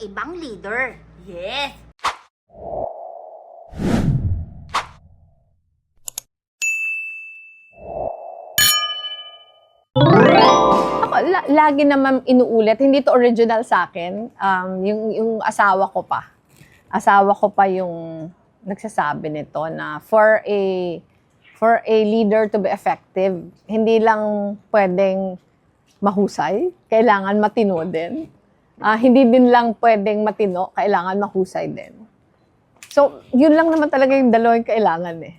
ibang leader. Yes! Ako, la- lagi naman inuulit, hindi to original sa akin, um, yung, yung asawa ko pa. Asawa ko pa yung nagsasabi nito na for a for a leader to be effective, hindi lang pwedeng mahusay, kailangan matino din. Ah, hindi din lang pwedeng matino, kailangan mahusay din. So, yun lang naman talaga yung dalawang kailangan eh.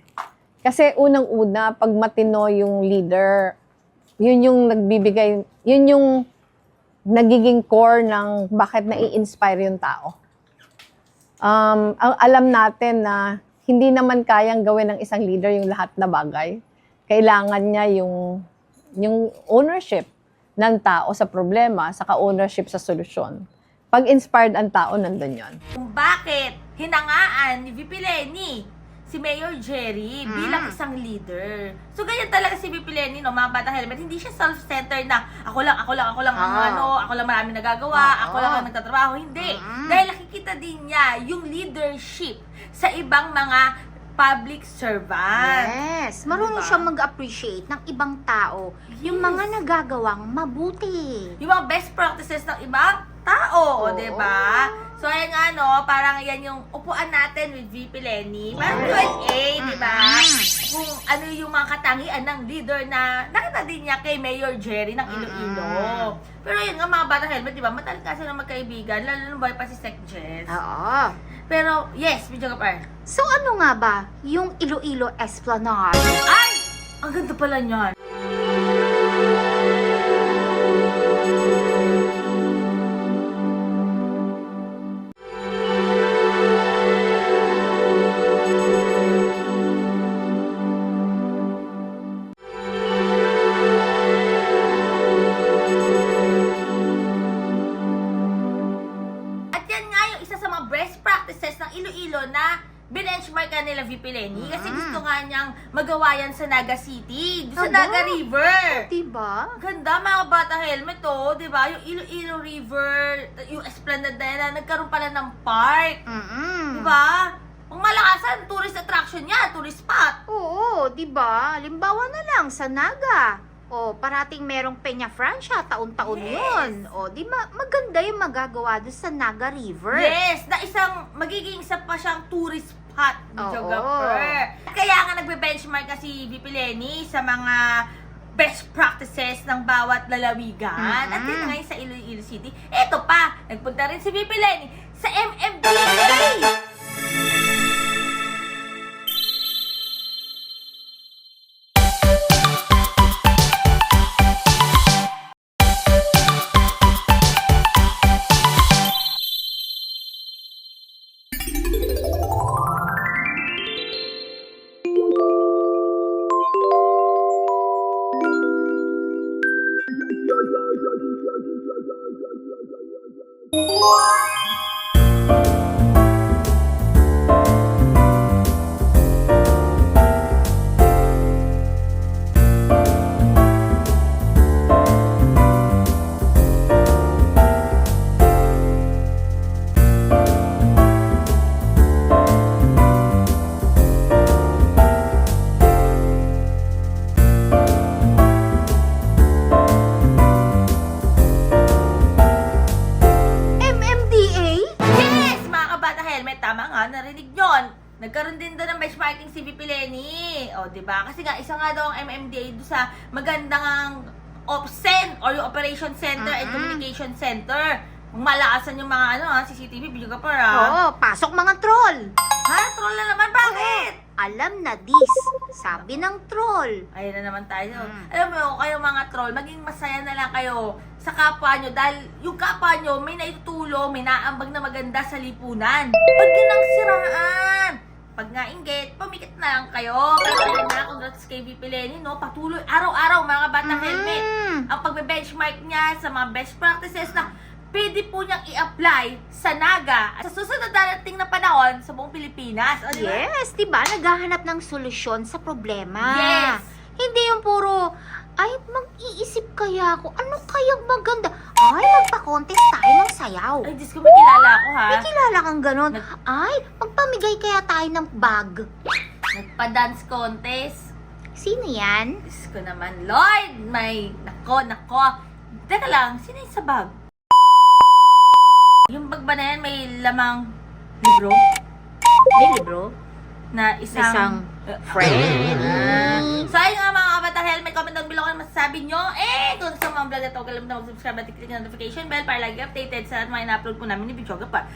Kasi unang-una, pag matino yung leader, yun yung nagbibigay, yun yung nagiging core ng bakit nai-inspire yung tao. Um, alam natin na hindi naman kayang gawin ng isang leader yung lahat na bagay. Kailangan niya yung, yung ownership ng tao sa problema, saka ownership sa solusyon. Pag inspired ang tao, nandun yun. Kung bakit hinangaan ni VP Lenny si Mayor Jerry Mm. bilang isang leader. So, ganyan talaga si VP Lenny, no, mga bata helmet. Hindi siya self-centered na ako lang, ako lang, ako lang ang Ah. ano, ako lang marami nagagawa, Oo. ako lang ang nagtatrabaho. Hindi. Mm. Dahil nakikita din niya yung leadership sa ibang mga public servant. Yes. Marunong Diba? siya mag-appreciate ng ibang tao. Yung Yes. mga nagagawang mabuti. yung mga best practices ng ibang tao, Oo. 'di ba? So ayan nga no, parang yan yung upuan natin with VP Lenny. Parang Q&A, 'di ba? Kung ano yung mga katangian ng leader na nakita din niya kay Mayor Jerry ng Iloilo. Pero yun nga mga bata helmet, 'di ba? Matagal kasi ng magkaibigan, lalo na boy pa si Sec Jess. Oo. Pero yes, video ka par. So ano nga ba yung Iloilo Esplanade? Ay! Ang ganda pala niyan. Ng Iloilo na binenchmark ka nila VP Lenny kasi Mm. gusto nga niyang magawa yan sa Naga City, sa Aba. Naga River. Diba? Ganda mga bata helmet oh, 'di ba? Yung Iloilo River, yung Esplanade na yan, na nagkaroon pala ng park. Mm-mm. 'Di ba? Ang malakasan, tourist attraction niya, tourist spot. Oo, di ba? Limbawa na lang sa Naga. O, parating merong Peña Francia, taon-taon Yes. yun. O, di ba, maganda yung magagawa doon sa Naga River. Yes, na isang magiging isa pa siyang tourist spot, Oo. videographer. Kaya nga nagbe-benchmark kasi VP Lenny sa mga best practices ng bawat lalawigan. Mhm. At yun ngayon sa Iloilo City. Eto pa, nagpunta rin si VP Lenny sa MMDA. MMDA? Tama nga, narinig nyon. Nagkaroon din doon ng benchmarking si VP Lenny. O, di ba? Kasi nga, isa nga daw ang MMDA doon sa magandang OPSEN or yung Operation Center and Mhm. Communication Center. Kung malakasan yung mga ano, ha, CCTV, video ka pa, ha? Oo, pasok mga troll. Ha? Troll na naman, bakit? Alam na dis, sabi ng troll. Ayun na naman tayo. Mm. Alam mo, kayo mga troll, maging masaya na lang kayo sa kapwa nyo dahil yung kapwa nyo may naitutulong, may naambag na maganda sa lipunan. Huwag yun ang siraan. Pag nga inggit, pumikit na lang kayo. Kaya na, congrats kay VP Lenny, no? Patuloy, araw-araw, mga batang helmet. Mm. Ang pagbe-benchmark niya sa mga best practices na pwede po niyang i-apply sa NAGA at sa susunod na darating na panahon sa buong Pilipinas. O, di ba? Yes, di ba? Naghahanap ng solusyon sa problema. Yes. Hindi yung puro, ay, mag-iisip kaya ako, ano kayang maganda? Ay, magpa-contest tayo ng sayaw. Ay, Diyos ko, may kilala ako ha. May kilala kang ganun. Nag- Ay, magpamigay kaya tayo ng bag. Nagpa-dance contest. Sino yan? Diyos ko naman, Lord! May, nako, nako. Teka lang, sino yung sa bag? Bag ba na yan may lamang libro May libro? na isang... Isang Uh, friend. Ah. So, ayun nga mga kabatar helmet, comment down below kung ano masasabi nyo. Eh, kung mo ang vlog na to, kalimutan mag-subscribe at click notification bell para lagi updated sa mga ina-upload ko namin ni Bichoga pa.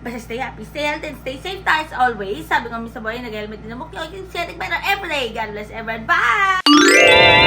Basta stay happy, stay healthy, and stay safe tayo as always. Sabi ko sa boy, nag-helmet din ang mukha. You can see it better every day. God bless everyone. Bye!